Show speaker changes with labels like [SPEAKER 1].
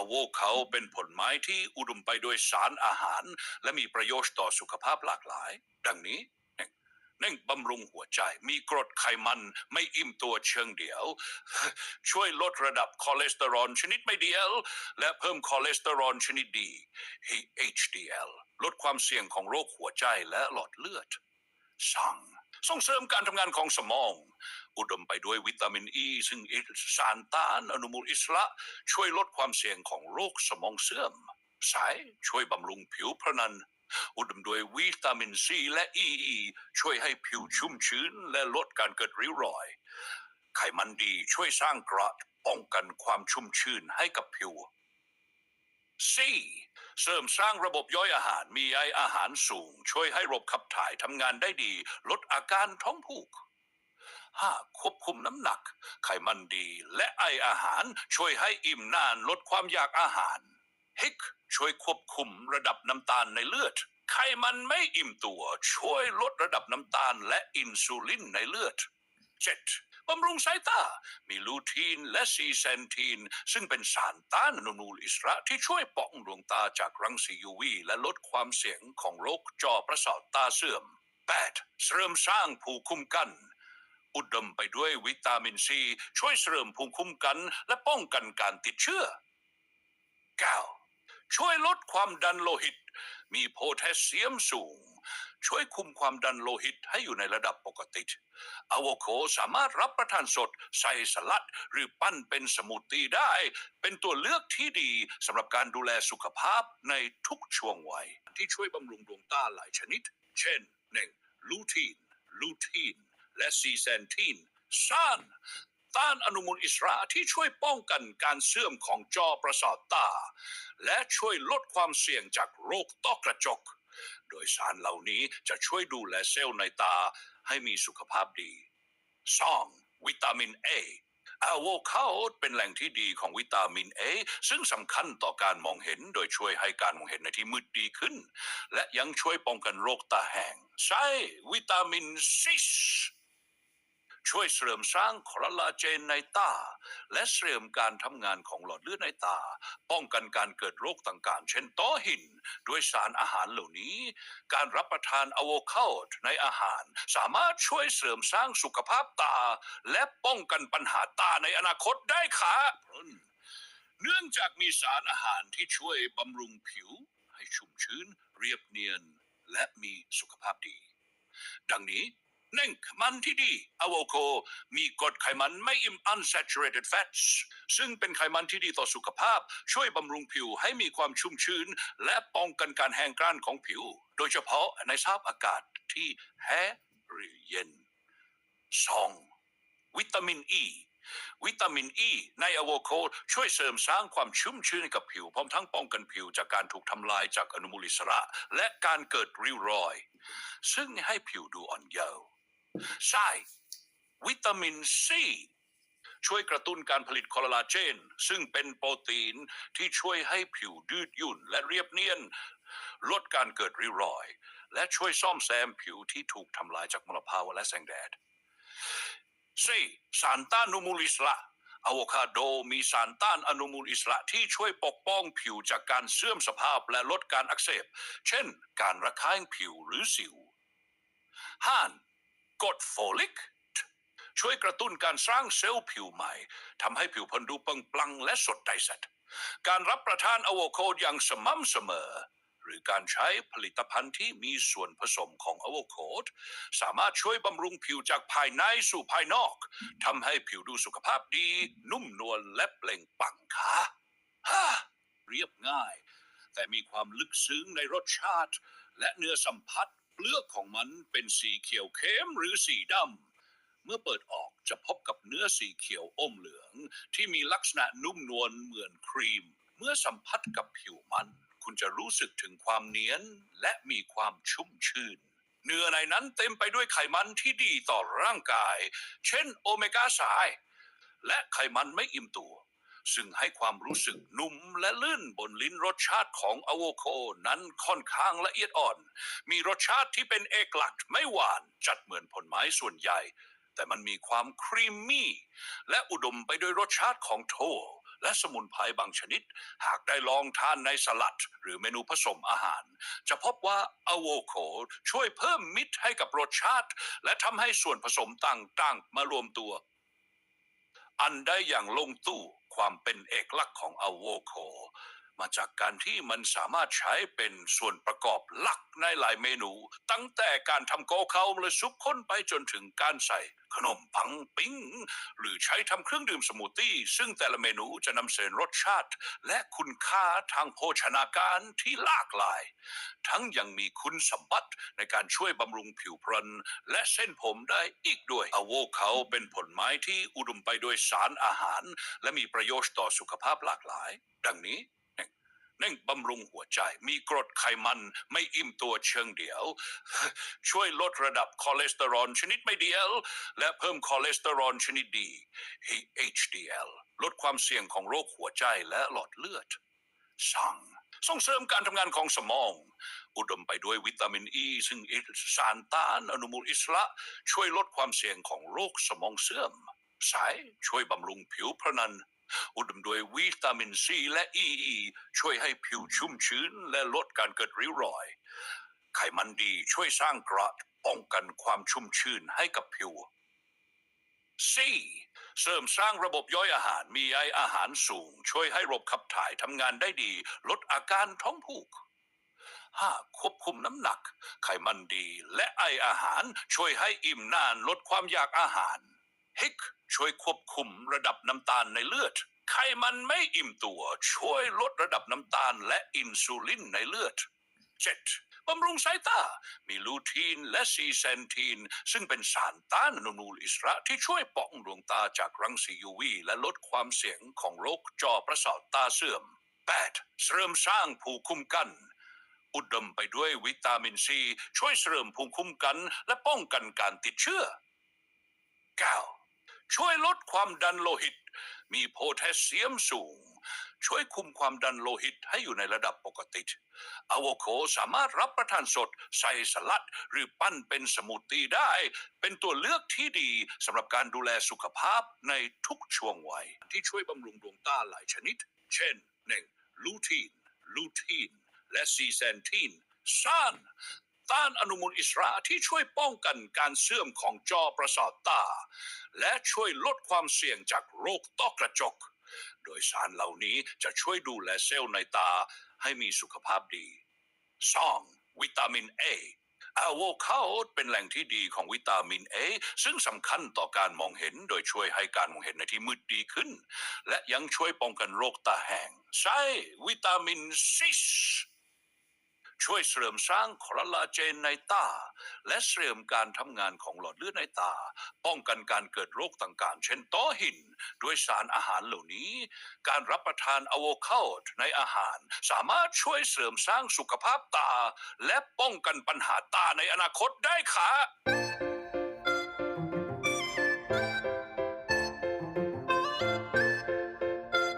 [SPEAKER 1] อะโวคาโดเป็นผลไม้ที่อุดมไปด้วยสารอาหาร และมีประโยชน์ต่อสุขภาพหลากหลาย ดังนี้หนึ่งหนึ่งบำรุงหัวใจ มีกรดไขมันไม่อิ่มตัวเชิงเดียว ช่วยลดระดับคอเลสเตอรอลชนิดไม่ดีเอลและเพิ่มคอเลสเตอรอลชนิดดี HDL ลดความเสี่ยงของโรคหัวใจและหลอดเลือด สั่ง ส่งเสริมการทำงานของสมอง อุดมไปด้วยวิตามินอ e, ีซึ่งสารต้านอนุมูลอิสระ ช่วยลดความเสี่ยงของโรคสมองเสื่อม สายช่วยบำรุงผิวพรรณอุดมด้วยวิตามินซีและอีช่วยให้ผิวชุ่มชื้นและลดการเกิดริ้วรอย ไขมันดีช่วยสร้างกราะป้องกันความชุ่มชื้นให้กับผิว C เสริมสร้างระบบย่อยอาหารมีใยอาหารสูง ช่วยให้ระบบขับถ่ายทำงานได้ดี ลดอาการท้องผูก 5. ควบคุมน้ำหนัก ไขมันดี และไออาหารช่วยให้อิ่มนานลดความอยากอาหาร ฮิกช่วยควบคุมระดับน้ำตาลในเลือด ไขมันไม่อิ่มตัว ช่วยลดระดับน้ำตาลและอินซูลินในเลือด 7. บำรุงสายตา มีลูทีนและซีเซนทีน ซึ่งเป็นสารต้านอนุมูลอิสระที่ช่วยป้องดวงตาจากรังสี UV และลดความเสี่ยงของโรคจอประสาทตาเสื่อม 8. เสริมสร้างภูมิคุ้มกัน อุดมไปด้วยวิตามินซี ช่วยเสริมภูมิคุ้มกัน และป้องกันการติดเชื้อ 9. ช่วยลดความดันโลหิต มีโพแทสเซียมสูง ช่วยคุมความดันโลหิตให้อยู่ในระดับปกติอะโวคาโดสามารถรับประทานสด ใส่สลัด หรือปั้นเป็นสมูทตี้ได้ เป็นตัวเลือกที่ดีสำหรับการดูแลสุขภาพในทุกช่วงวัย ที่ช่วยบำรุงดวงตาหลายชนิด เช่น 1. ลูทีน ลูทีน และซีเซนทีนซ่านต้านอนุมูลอิสระที่ช่วยป้องกันการเสื่อมของจอประสาทตา และช่วยลดความเสี่ยงจากโรคต้อกระจก โดยสารเหล่านี้จะช่วยดูแลเซลล์ในตาให้มีสุขภาพดี 2. วิตามิน A อะโวคาโดเป็นแหล่งที่ดีของวิตามิน A ซึ่งสำคัญต่อการมองเห็นโดยช่วยให้การมองเห็นในที่มืดดีขึ้น และยังช่วยป้องกันโรคตาแห้งใช่วิตามินซิส ช่วยเสริมสร้างคอลลาเจนในตา และเสริมการทำงานของหลอดเลือดในตา ป้องกันการเกิดโรคต่างๆ เช่นต้อหิน ด้วยสารอาหารเหล่านี้ การรับประทานอะโวคาโดในอาหาร สามารถช่วยเสริมสร้างสุขภาพตา และป้องกันปัญหาตาในอนาคตได้ค่ะเนื่องจากมีสารอาหารที่ช่วยบำรุงผิว ให้ชุ่มชื้น เรียบเนียน และมีสุขภาพดี ดังนี้ นึ่งมันที่ดีอะโวคาโดมีกรดไขมันไม่อิ่ม unsaturated fats ซึ่งเป็นไขมันที่ดีต่อสุขภาพ ช่วยบำรุงผิวให้มีความชุ่มชื้น และป้องกันการแห้งกร้านของผิว โดยเฉพาะในสภาพอากาศที่แห้งหรือเย็น 2. วิตามินอ e. ีวิตามินอ e ีในอะโวคาโดช่วยเสริมสร้างความชุ่มชื้นกับผิว พร้อมทั้งป้องกันผิวจากการถูกทำลายจากอนุมูลอิสระ และการเกิดริ้วรอย ซึ่งให้ผิวดูอ่อนเยาว์ ใช่ วิตามินซีช่วยกระตุ้นการผลิตคอลลาเจน ซึ่งเป็นโปรตีนที่ช่วยให้ผิวยืดหยุ่นและเรียบเนียน ลดการเกิดริ้วรอย และช่วยซ่อมแซมผิวที่ถูกทำลายจากมลภาวะและแสงแดด 4. สารต้านอนุมูลอิสระอะโวคาโดมีสารต้านอนุมูลอิสระที่ช่วยปกป้องผิวจากการเสื่อมสภาพและลดการอักเสบ เช่น การระคายผิวหรือสิว 5. กรดโฟลิก ช่วยกระตุ้นการสร้างเซลล์ผิวใหม่ทำให้ผิวพรรณดูเปล่งปลั่งและสดใสสดการรับประทานอะโวคาโดอย่างสม่ำเสมอ หรือการใช้ผลิตภัณฑ์ที่มีส่วนผสมของอะโวคาโดสามารถช่วยบำรุงผิวจากภายในสู่ภายนอกทำให้ผิวดูสุขภาพดี นุ่มนวลและเปล่งปลั่งค่ะฮ่าเรียบง่าย แต่มีความลึกซึ้งในรสชาติ และเนื้อสัมผัส เปลือกของมันเป็นสีเขียวเข้มหรือสีดำ เมื่อเปิดออกจะพบกับเนื้อสีเขียวอมเหลือง ที่มีลักษณะนุ่มนวลเหมือนครีม เมื่อสัมผัสกับผิวมัน คุณจะรู้สึกถึงความเนียนและมีความชุ่มชื่น เนื้อในนั้นเต็มไปด้วยไขมันที่ดีต่อร่างกาย เช่นโอเมก้าสาย และไขมันไม่อิ่มตัว ซึ่งให้ความรู้สึกนุ่มและลื่นบนลิ้นรสชาติของอะโวคาโดนั้นค่อนข้างละเอียดอ่อน มีรสชาติที่เป็นเอกลักษณ์ไม่หวานจัดเหมือนผลไม้ส่วนใหญ่ แต่มันมีความครีมมี่ และอุดมไปด้วยรสชาติของโทและสมุนไพรบางชนิด หากได้ลองทานในสลัด หรือเมนูผสมอาหาร จะพบว่าอะโวคาโดช่วยเพิ่มมิตรให้กับรสชาติ และทำให้ส่วนผสมต่างๆ มารวมตัว อันได้อย่างลงตู้ ความเป็นเอกลักษณ์ของอโวโค มาจากการที่มันสามารถใช้เป็นส่วนประกอบหลักในหลายเมนู ตั้งแต่การทำโกเคาและซุปข้นไปจนถึงการใส่ขนมปังปิ้ง หรือใช้ทำเครื่องดื่มสมูทตี้ ซึ่งแต่ละเมนูจะนำเสนอรสชาติ และคุณค่าทางโภชนาการที่หลากหลาย ทั้งยังมีคุณสมบัติในการช่วยบำรุงผิวพรรณและเส้นผมได้อีกด้วยอะโวคาโดเป็นผลไม้ที่อุดมไปด้วยสารอาหาร และมีประโยชน์ต่อสุขภาพหลากหลาย ดังนี้ หนึ่งบำรุงหัวใจ มีกรดไขมันไม่อิ่มตัวเชิงเดียว ช่วยลดระดับคอเลสเตอรอลชนิดไม่ดียวและเพิ่มคอเลสเตอรอลชนิดดี HDL ลดความเสี่ยงของโรคหัวใจและหลอดเลือด สั่งส่งเสริมการทำงานของสมอง อุดมไปด้วยวิตามินอ e, ีซึ่งสารต้านอนุมูลอิสระ ช่วยลดความเสี่ยงของโรคสมองเสื่อม สายช่วยบำรุงผิวพรรณ อุดมด้วยวิตามินซีและอีช่วยให้ผิวชุ่มชื้นและลดการเกิดริ้วรอย ไขมันดีช่วยสร้างกระป้องกันความชุ่มชื้นให้กับผิว C เสริมสร้างระบบย่อยอาหารมีใยอาหารสูง ช่วยให้ระบบขับถ่ายทำงานได้ดี ลดอาการท้องผูก 5. ควบคุมน้ำหนัก ไขมันดีและไออาหารช่วยให้อิ่มนานลดความอยากอาหาร ฮิกช่วยควบคุมระดับน้ำตาลในเลือด ไขมันไม่อิ่มตัว ช่วยลดระดับน้ำตาลและอินซูลินในเลือด 7. บำรุงสายตา มีลูทีนและซีเซนทีน ซึ่งเป็นสารต้านอนุมูลอิสระที่ช่วยป้องดวงตาจากรังสี UV และลดความเสี่ยงของโรคจอประสาทตาเสื่อม 8. เสริมสร้างภูมิคุ้มกัน อุดมไปด้วยวิตามินซี ช่วยเสริมภูมิคุ้มกัน และป้องกันการติดเชื้อ 9. ช่วยลดความดันโลหิต มีโพแทสเซียมสูง ช่วยคุมความดันโลหิตให้อยู่ในระดับปกติอะโวคาโดสามารถรับประทานสด ใส่สลัด หรือปั้นเป็นสมูทตี้ได้ เป็นตัวเลือกที่ดีสำหรับการดูแลสุขภาพในทุกช่วงวัย ที่ช่วยบำรุงดวงตาหลายชนิด เช่น 1. ลูทีนลูทีนและซีแซนทีนซาน ต้านอนุมูลอิสระที่ช่วยป้องกันการเสื่อมของจอประสาทตา และช่วยลดความเสี่ยงจากโรคต้อกระจก โดยสารเหล่านี้จะช่วยดูแลเซลล์ในตาให้มีสุขภาพดี 2. วิตามิน A อะโวคาโดเป็นแหล่งที่ดีของวิตามิน A ซึ่งสำคัญต่อการมองเห็นโดยช่วยให้การมองเห็นในที่มืดดีขึ้น และยังช่วยป้องกันโรคตาแห้งใช่วิตามินซิส ช่วยเสริมสร้างคอลลาเจนในตา และเสริมการทำงานของหลอดเลือดในตา ป้องกันการเกิดโรคต่างๆ เช่นต้อหิน ด้วยสารอาหารเหล่านี้ การรับประทานอะโวคาโดในอาหาร สามารถช่วยเสริมสร้างสุขภาพตา และป้องกันปัญหาตาในอนาคตได้ค่ะ